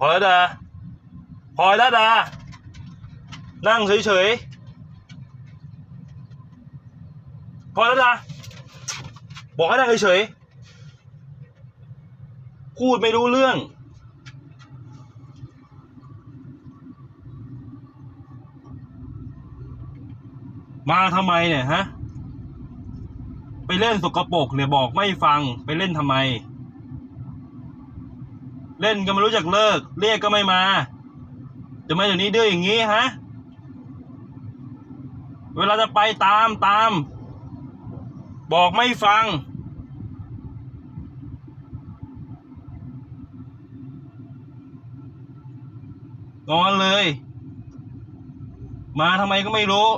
พลอยดาพลอยละดา นั่งเฉยๆพลอยละดาบอกให้นั่งเฉยๆพูดไม่รู้เรื่อง มาทำไมเนี่ยฮะ ไปเล่นสกปรกเนี่ยบอกไม่ฟังไปเล่นทำไม เล่นก็ไม่รู้จักเลิก เรียกก็ไม่มาจะไมเดี๋ยวนี้ดื้ออย่างนี้ฮะ เวลาจะไปตามตาม บอกไม่ฟัง นอนเลย มาทำไมก็ไม่รู้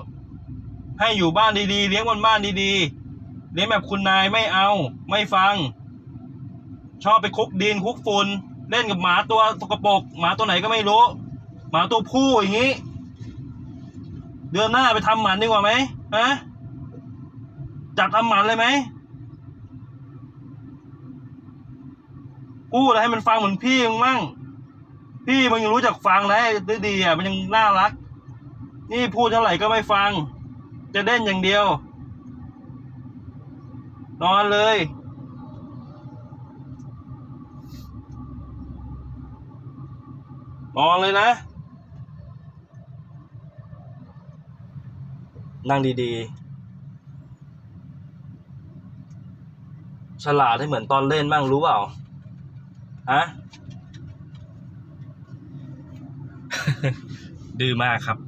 ให้อยู่บ้านดีๆ เลี้ยงบนบ้านดีๆ เลี้ยงแบบคุณนายไม่เอา ไม่ฟัง ชอบไปคุกดินคุกฝุ่น เล่นกับหมาตัวสกปรกหมาตัวไหนก็ไม่รู้ หมาตัวผู้อย่างนี้ เดือนหน้าไปทำหมันดีกว่าไหมฮะจัดทำหมันเลยไหมพูดอะไรให้มันฟังเหมือนพี่มึงมั่ง พี่มันยังรู้จักฟังนะได้ดีอะมันยังน่ารัก นี่พูดเท่าไหร่ก็ไม่ฟัง จะเล่นอย่างเดียว นอนเลย มองเลยนะ นั่งดีๆ ฉลาดให้เหมือนตอนเล่นบ้างรู้เปล่าฮะดื้อมากครับ